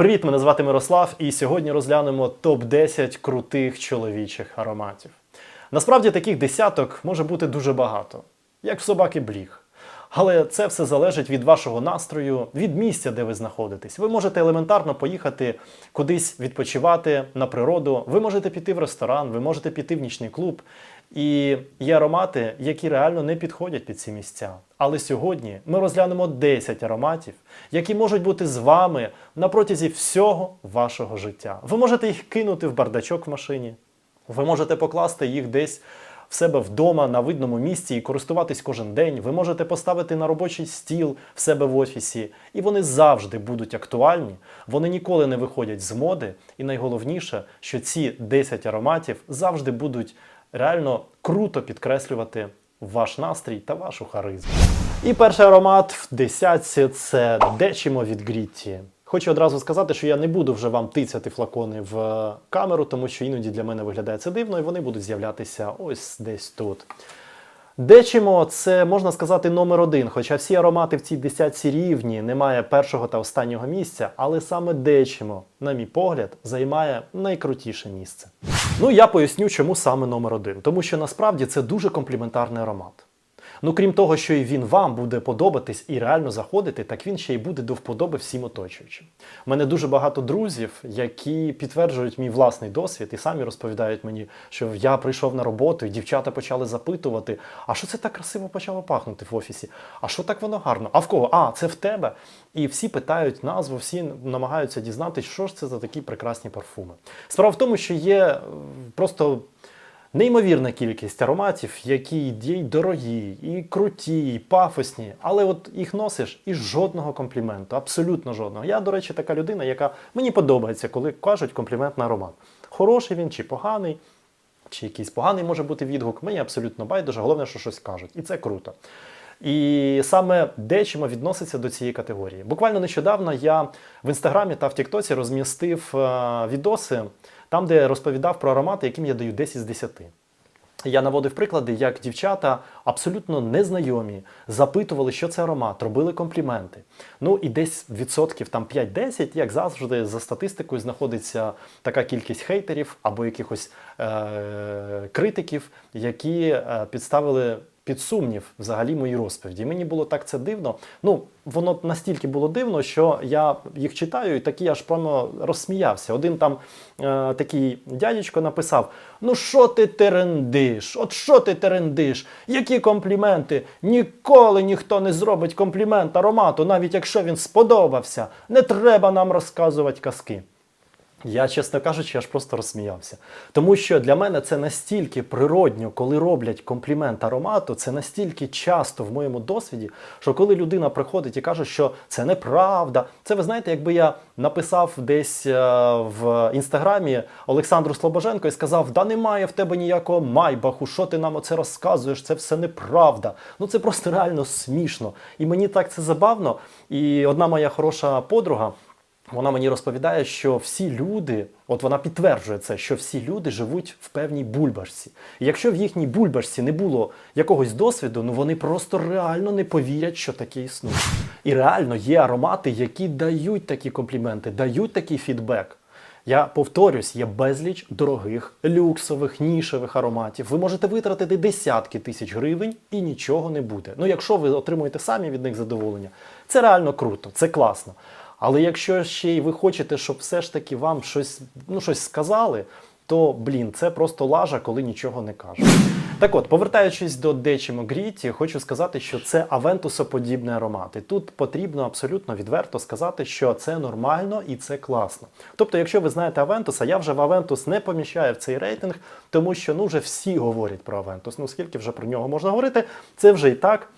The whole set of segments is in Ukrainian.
Привіт, мене звати Мирослав, і сьогодні розглянемо топ-10 крутих чоловічих ароматів. Насправді таких десяток може бути дуже багато, як в собаки бліг. Але це все залежить від вашого настрою, від місця, де ви знаходитесь. Ви можете елементарно поїхати кудись відпочивати на природу, ви можете піти в ресторан, ви можете піти в нічний клуб. І є аромати, які реально не підходять під ці місця. Але сьогодні ми розглянемо 10 ароматів, які можуть бути з вами на протязі всього вашого життя. Ви можете їх кинути в бардачок в машині, ви можете покласти їх десь в себе вдома на видному місці і користуватись кожен день. Ви можете поставити на робочий стіл в себе в офісі, і вони завжди будуть актуальні. Вони ніколи не виходять з моди. І найголовніше, що ці 10 ароматів завжди будуть реально круто підкреслювати ваш настрій та вашу харизму. І перший аромат в десятці це Дечимо від Грітті. Хочу одразу сказати, що я не буду вже вам тицяти флакони в камеру, тому що іноді для мене виглядає це дивно, і вони будуть з'являтися ось десь тут. Дечимо це можна сказати номер один, хоча всі аромати в цій десятці рівні, немає першого та останнього місця, але саме Дечимо, на мій погляд, займає найкрутіше місце. Ну я поясню, чому саме номер один. Тому що насправді це дуже компліментарний аромат. Ну, крім того, що і він вам буде подобатись і реально заходити, так він ще й буде до вподоби всім оточуючим. У мене дуже багато друзів, які підтверджують мій власний досвід і самі розповідають мені, що я прийшов на роботу, і дівчата почали запитувати: а що це так красиво почало пахнути в офісі? А що так воно гарно? А в кого? А, це в тебе. І всі питають назву, всі намагаються дізнатися, що ж це за такі прекрасні парфуми. Справа в тому, що є е, просто. Неймовірна кількість ароматів, які є й дорогі, і круті, і пафосні, але от їх носиш і жодного компліменту, абсолютно жодного. Я, до речі, така людина, яка мені подобається, коли кажуть комплімент на аромат. Хороший він чи поганий, чи якийсь поганий може бути відгук. Мені абсолютно байдуже, головне, що щось кажуть. І це круто. І саме дечимо відноситься до цієї категорії. Буквально нещодавно я в інстаграмі та в Тіктоці розмістив е, відоси там, де розповідав про аромати, яким я даю 10 з 10. Я наводив приклади, як дівчата абсолютно незнайомі запитували, що це аромат, робили компліменти. Ну і десь відсотків там 5-10, як завжди, за статистикою знаходиться така кількість хейтерів або якихось е- критиків, які е підставили під сумнів взагалі мої розповіді. Мені було так це дивно. Ну, воно настільки було дивно, що я їх читаю, і такий аж прямо розсміявся. Один там е, такий дядечко написав: Ну, що ти терендиш? От що ти терендиш? Які компліменти? Ніколи ніхто не зробить комплімент аромату, навіть якщо він сподобався. Не треба нам розказувати казки. Я, чесно кажучи, аж просто розсміявся. Тому що для мене це настільки природньо, коли роблять комплімент аромату, це настільки часто в моєму досвіді, що коли людина приходить і каже, що це неправда, це ви знаєте, якби я написав десь е, в інстаграмі Олександру Слобоженко і сказав: Да немає в тебе ніякого майбаху, що ти нам оце розказуєш, це все неправда. Ну це просто реально смішно. І мені так це забавно. І одна моя хороша подруга. Вона мені розповідає, що всі люди, от вона підтверджує це, що всі люди живуть в певній бульбашці. І якщо в їхній бульбашці не було якогось досвіду, ну вони просто реально не повірять, що таке існує. І реально є аромати, які дають такі компліменти, дають такий фідбек. Я повторюсь, є безліч дорогих, люксових, нішевих ароматів. Ви можете витратити десятки тисяч гривень і нічого не буде. Ну, якщо ви отримуєте самі від них задоволення, це реально круто, це класно. Але якщо ще й ви хочете, щоб все ж таки вам щось, ну, щось сказали, то блін, це просто лажа, коли нічого не кажуть. Так от, повертаючись до Дечимо Гріті, хочу сказати, що це авентусоподібний аромат. І тут потрібно абсолютно відверто сказати, що це нормально і це класно. Тобто, якщо ви знаєте Авентуса, я вже в Авентус не поміщаю в цей рейтинг, тому що ну вже всі говорять про Авентус. Ну скільки вже про нього можна говорити, це вже і так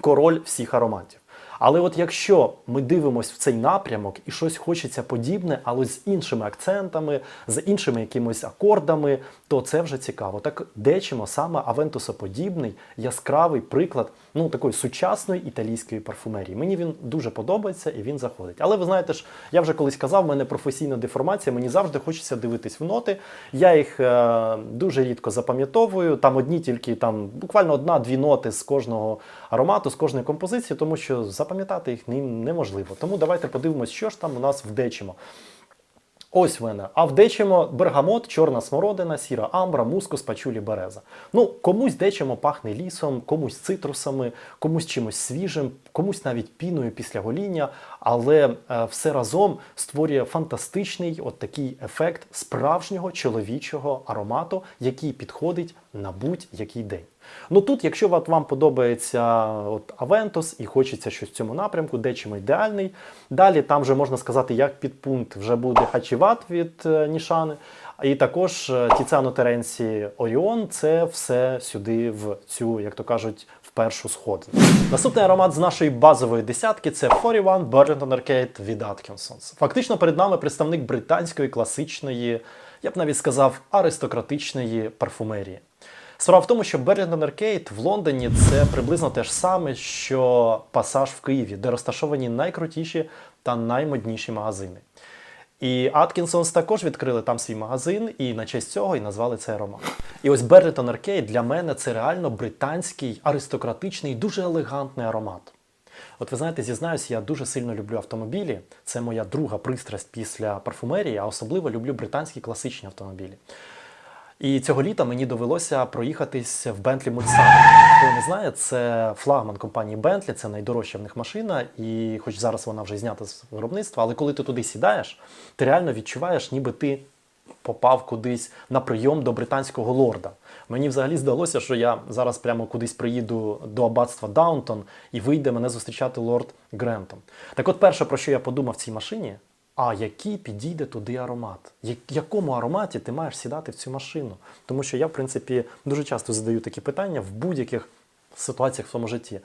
король всіх ароматів. Але от якщо ми дивимося в цей напрямок і щось хочеться подібне, але з іншими акцентами, з іншими якимись акордами, то це вже цікаво. Так дечимо саме авентусоподібний, яскравий приклад ну такої сучасної італійської парфумерії. Мені він дуже подобається і він заходить. Але ви знаєте ж, я вже колись казав, в мене професійна деформація, мені завжди хочеться дивитись в ноти. Я їх е, дуже рідко запам'ятовую. Там одні тільки там буквально одна-дві ноти з кожного аромату, з кожної композиції, тому що запам'ятати їх неможливо. Тому давайте подивимось, що ж там у нас в дечимо. Ось вона. А в дечимо бергамот, чорна смородина, сіра амбра, мускус, пачулі, береза. Ну, комусь дечимо пахне лісом, комусь цитрусами, комусь чимось свіжим, комусь навіть піною після гоління, але е, все разом створює фантастичний от такий ефект справжнього чоловічого аромату, який підходить на будь-який день. Ну тут, якщо от вам подобається от Aventus і хочеться щось в цьому напрямку, дечимо ідеальний. Далі там вже можна сказати, як підпункт вже буде Хачіват від е, Нішани. І також Тіцано Теренсі Оріон це все сюди в цю, як то кажуть, в першу сходину. Наступний аромат з нашої базової десятки це 41 Burlington Arcade від Atkinsons. Фактично перед нами представник британської класичної, я б навіть сказав, аристократичної парфумерії. Справа в тому, що Burlington Arcade в Лондоні це приблизно те ж саме, що пасаж в Києві, де розташовані найкрутіші та наймодніші магазини. І Аткінсонс також відкрили там свій магазин, і на честь цього і назвали цей аромат. І ось Burlington Arcade для мене це реально британський, аристократичний, дуже елегантний аромат. От ви знаєте, зізнаюсь, я дуже сильно люблю автомобілі. Це моя друга пристрасть після парфумерії, а особливо люблю британські класичні автомобілі. І цього літа мені довелося проїхатись в Bentley Mulsanne. Хто не знає, це флагман компанії Bentley, це найдорожча в них машина, і хоч зараз вона вже знята з виробництва, але коли ти туди сідаєш, ти реально відчуваєш, ніби ти попав кудись на прийом до британського лорда. Мені взагалі здалося, що я зараз прямо кудись приїду до аббатства Даунтон і вийде мене зустрічати лорд Грентон. Так от перше, про що я подумав в цій машині, а який підійде туди аромат? Якому ароматі ти маєш сідати в цю машину? Тому що я, в принципі, дуже часто задаю такі питання в будь-яких ситуаціях в своєму житті.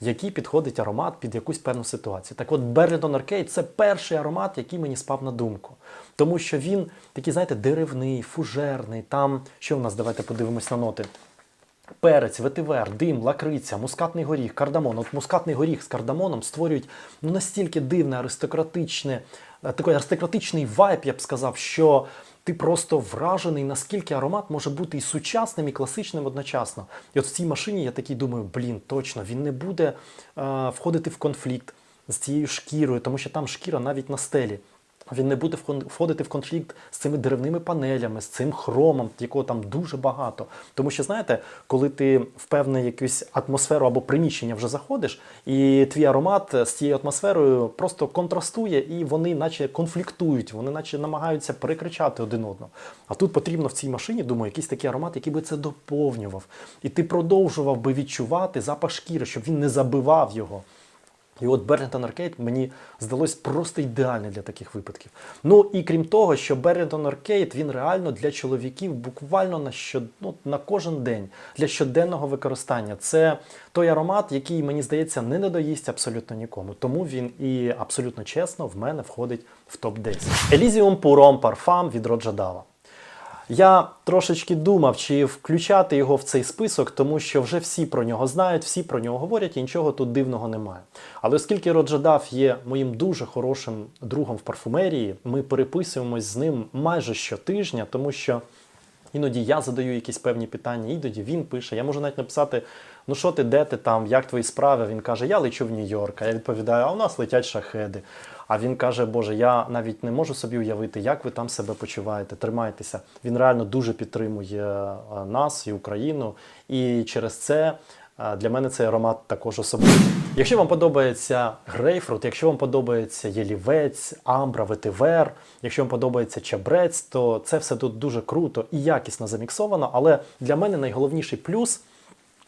Який підходить аромат під якусь певну ситуацію? Так от Burlington Arcade – це перший аромат, який мені спав на думку. Тому що він такий, знаєте, деревний, фужерний. Там, що в нас, давайте подивимось на ноти. Перець, ветивер, дим, лакриця, мускатний горіх, кардамон. От мускатний горіх з кардамоном створюють ну, настільки дивне, аристократичне, е, такий аристократичний вайб, я б сказав, що ти просто вражений, наскільки аромат може бути і сучасним, і класичним одночасно. І от в цій машині я такий думаю, блін, точно, він не буде е, входити в конфлікт з цією шкірою, тому що там шкіра навіть на стелі. Він не буде входити в конфлікт з цими деревними панелями, з цим хромом, якого там дуже багато. Тому що, знаєте, коли ти в певну якусь атмосферу або приміщення вже заходиш, і твій аромат з цією атмосферою просто контрастує, і вони наче конфліктують, вони наче намагаються перекричати один одного. А тут потрібно в цій машині, думаю, якийсь такий аромат, який би це доповнював. І ти продовжував би відчувати запах шкіри, щоб він не забивав його. І от Burlington Arcade мені здалось просто ідеальний для таких випадків. Ну і крім того, що Burlington Arcade він реально для чоловіків буквально на що, ну, на кожен день для щоденного використання. Це той аромат, який мені здається не надоїсть абсолютно нікому. Тому він і абсолютно чесно в мене входить в топ 10 Elysium Purhomme Parfum від Роджа Дава. Я трошечки думав, чи включати його в цей список, тому що вже всі про нього знають, всі про нього говорять, і нічого тут дивного немає. Але оскільки Роджадав є моїм дуже хорошим другом в парфумерії, ми переписуємось з ним майже щотижня, тому що іноді я задаю якісь певні питання, іноді він пише. Я можу навіть написати: ну що ти, де ти там, як твої справи? Він каже, я лечу в Нью-Йорк. А я відповідаю, а у нас летять шахеди. А він каже, Боже, я навіть не можу собі уявити, як ви там себе почуваєте. Тримайтеся. Він реально дуже підтримує е, нас і Україну. І через це е, для мене цей аромат також особливий. Якщо вам подобається грейпфрут, якщо вам подобається ялівець, амбра, ветивер, якщо вам подобається чабрець, то це все тут дуже круто і якісно заміксовано. Але для мене найголовніший плюс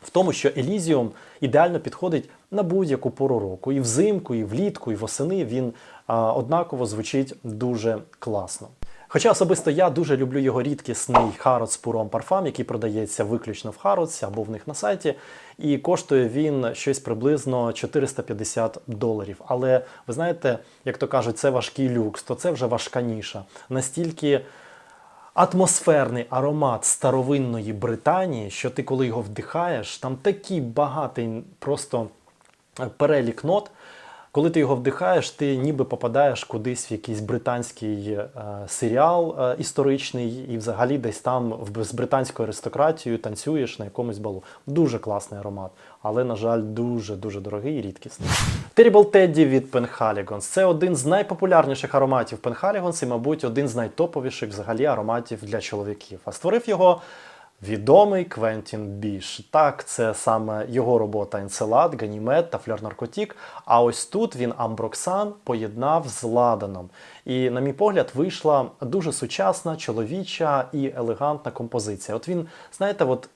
в тому, що Елізіум ідеально підходить на будь-яку пору року. І взимку, і влітку, і восени він а, однаково звучить дуже класно. Хоча особисто я дуже люблю його рідкісний Harrods Purhomme Parfum, який продається виключно в Harrods або в них на сайті, і коштує він щось приблизно 450 доларів. Але ви знаєте, як то кажуть, це важкий люкс, то це вже важка ніша. Настільки атмосферний аромат старовинної Британії, що ти, коли його вдихаєш, там такий багатий просто перелік нот. Коли ти його вдихаєш, ти ніби попадаєш кудись в якийсь британський е, серіал е, історичний, і взагалі десь там з британською аристократією танцюєш на якомусь балу. Дуже класний аромат, але, на жаль, дуже дуже дорогий і рідкісний. Terrible Teddy від Penhaligons. Це один з найпопулярніших ароматів Penhaligons і, мабуть, один з найтоповіших взагалі ароматів для чоловіків. А створив його відомий Квентін Біш. Так, це саме його робота Енцелад, Ганімед та Флер Наркотік. А ось тут він Амброксан поєднав з Ладаном. І, на мій погляд, вийшла дуже сучасна, чоловіча і елегантна композиція. От він, знаєте, от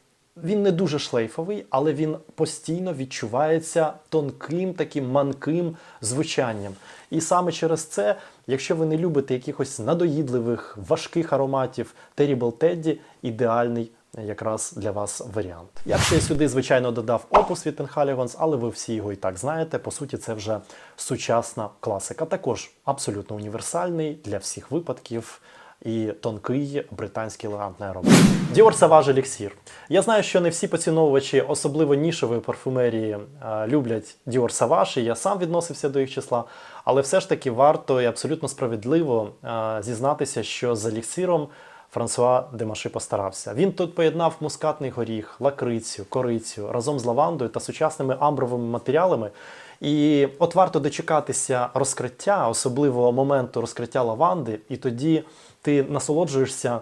він не дуже шлейфовий, але він постійно відчувається тонким, таким манким звучанням. І саме через це, якщо ви не любите якихось надоїдливих, важких ароматів, Terrible Teddy ідеальний якраз для вас варіант. Я ще сюди, звичайно, додав опус від Penhaligons, але ви всі його і так знаєте. По суті, це вже сучасна класика. Також абсолютно універсальний для всіх випадків і тонкий британський елегантний аромат. Dior Sauvage Elixir. Я знаю, що не всі поціновувачі, особливо нішової парфумерії, е, люблять Dior Sauvage, і я сам відносився до їх числа, але все ж таки варто і абсолютно справедливо е, зізнатися, що з еліксиром Франсуа Демаши постарався. Він тут поєднав мускатний горіх, лакрицю, корицю разом з лавандою та сучасними амбровими матеріалами. І от варто дочекатися розкриття, особливо моменту розкриття лаванди, і тоді ти насолоджуєшся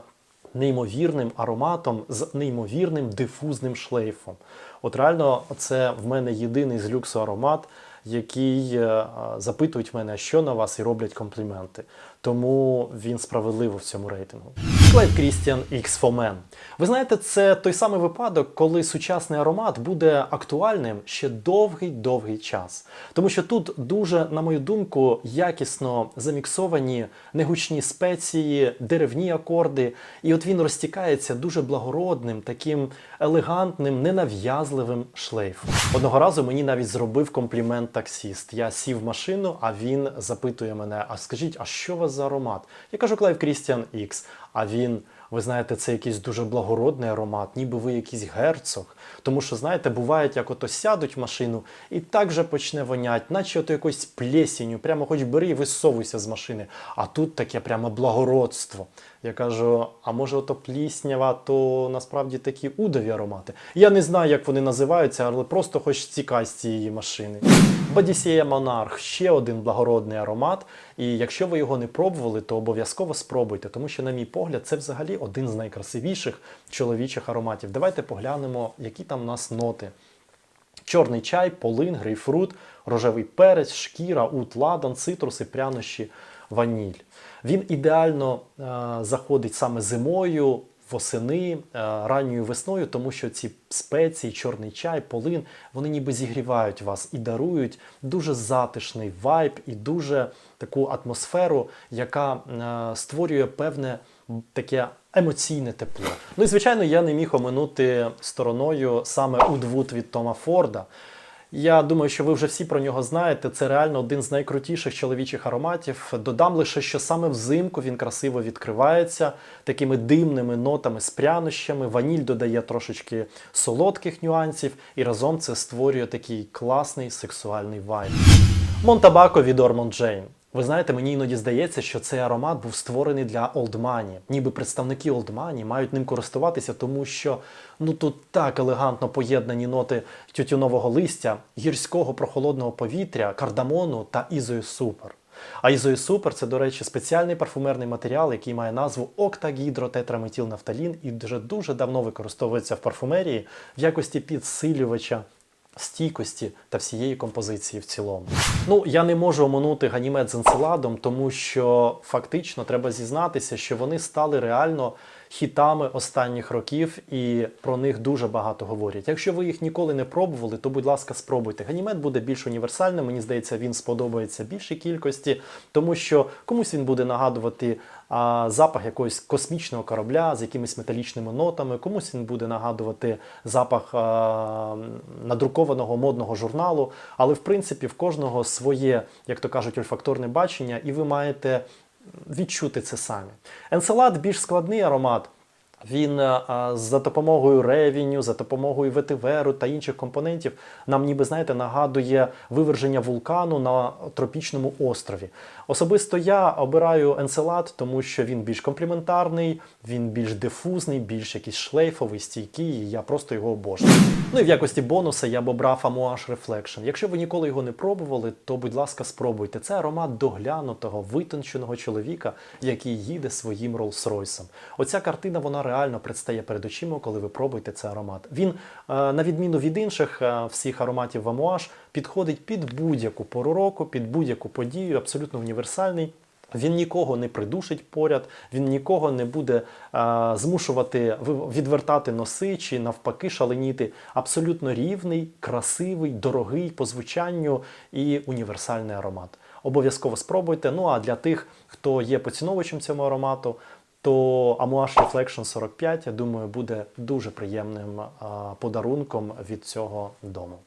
неймовірним ароматом з неймовірним дифузним шлейфом. От реально, це в мене єдиний з люксу аромат, який е, запитують мене, що на вас, і роблять компліменти. Тому він справедливо в цьому рейтингу. Клайд Крістіан X Men. Ви знаєте, це той самий випадок, коли сучасний аромат буде актуальним ще довгий-довгий час. Тому що тут дуже, на мою думку, якісно заміксовані негучні спеції, деревні акорди. І от він розтікається дуже благородним, таким елегантним, ненав'язливим шлейфом. Одного разу мені навіть зробив комплімент таксіст. Я сів в машину, а він запитує мене: а скажіть, а що у вас за аромат? Я кажу, Клайв Крістіан X. А він, ви знаєте, це якийсь дуже благородний аромат, ніби ви якийсь герцог. Тому що, знаєте, бувають, як ото сядуть в машину і так же почне вонять, наче ото якось плесінню, прямо хоч бери і висовуйся з машини. А тут таке прямо благородство. Я кажу, а може ото пліснява, то насправді такі удові аромати. Я не знаю, як вони називаються, але просто хоч цікай з цієї машини. Бодісія Монарх ще один благородний аромат. І якщо ви його не пробували, то обов'язково спробуйте, тому що, на мій погляд, це взагалі один з найкрасивіших чоловічих ароматів. Давайте поглянемо, які там у нас ноти. Чорний чай, полин, грейпфрут, рожевий перець, шкіра, ут, ладан, цитруси, прянощі, ваніль. Він ідеально е, заходить саме зимою, восени, е, ранньою весною, тому що ці спеції, чорний чай, полин, вони ніби зігрівають вас і дарують дуже затишний вайб і дуже таку атмосферу, яка е, створює певне таке емоційне тепло. Ну і звичайно, я не міг оминути стороною саме Удвуд від Тома Форда. Я думаю, що ви вже всі про нього знаєте. Це реально один з найкрутіших чоловічих ароматів. Додам лише, що саме взимку він красиво відкривається такими димними нотами з прянощами. Ваніль додає трошечки солодких нюансів, і разом це створює такий класний сексуальний вайб. Монтабако від Ормонд Джейн. Ви знаєте, мені іноді здається, що цей аромат був створений для олдмані. Ніби представники олдмані мають ним користуватися, тому що ну тут так елегантно поєднані ноти тютюнового листя, гірського прохолодного повітря, кардамону та ізою супер. А ізою супер це, до речі, спеціальний парфумерний матеріал, який має назву октагідротетраметілнафталін і вже дуже давно використовується в парфумерії в якості підсилювача стійкості та всієї композиції в цілому. Ну, я не можу оминути ганімед з енцеладом, тому що фактично треба зізнатися, що вони стали реально хітами останніх років, і про них дуже багато говорять. Якщо ви їх ніколи не пробували, то будь ласка, спробуйте. Ганімед буде більш універсальним. Мені здається, він сподобається більшій кількості, тому що комусь він буде нагадувати а, запах якогось космічного корабля з якимись металічними нотами, комусь він буде нагадувати запах а, надрукованого модного журналу. Але в принципі в кожного своє, як то кажуть, ольфакторне бачення, і ви маєте відчути це самі. Енцелад більш складний аромат. Він за допомогою ревіню, за допомогою ветиверу та інших компонентів нам, ніби знаєте, нагадує виверження вулкану на тропічному острові. Особисто я обираю енцелад, тому що він більш компліментарний, він більш дифузний, більш якийсь шлейфовий, стійкий, і я просто його обожнюю. Ну і в якості бонуса я б обрав Amouage Reflection. Якщо ви ніколи його не пробували, то будь ласка, спробуйте. Це аромат доглянутого, витонченого чоловіка, який їде своїм Rolls-Royce. Оця картина вона реально предстає перед очима, коли ви пробуєте цей аромат. Він, е, на відміну від інших е, всіх ароматів в підходить під будь-яку пору року, під будь-яку подію, абсолютно універсальний. Він нікого не придушить поряд, він нікого не буде е, змушувати відвертати носи чи навпаки шаленіти. Абсолютно рівний, красивий, дорогий по звучанню і універсальний аромат. Обов'язково спробуйте. Ну а для тих, хто є поціновувачем цього аромату, то Amouage Reflection 45, я думаю, буде дуже приємним подарунком від цього дому.